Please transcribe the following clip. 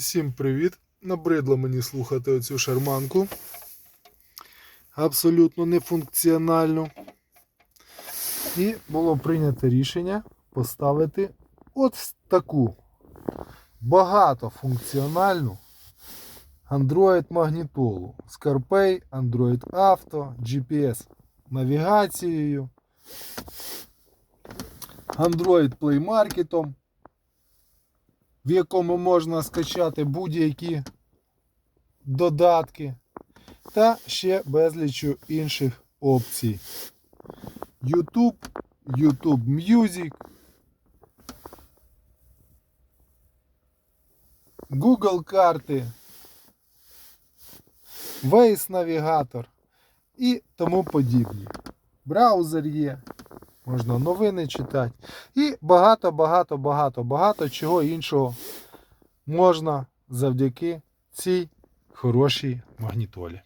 Усім привіт! Набридло мені слухати оцю шарманку. Абсолютно нефункціональну. І було прийнято рішення поставити от таку багатофункціональну Android магнітолу. Scarpay, Android Auto, GPS навігацією, Android Play Market, в якому можна скачати будь-які додатки та ще безлічу інших опцій. YouTube, YouTube Music, Google карти, Waze навігатор і тому подібні. Браузер є, можна новини читати. І багато, багато, багато, багато чого іншого можна завдяки цій хорошій магнітолі.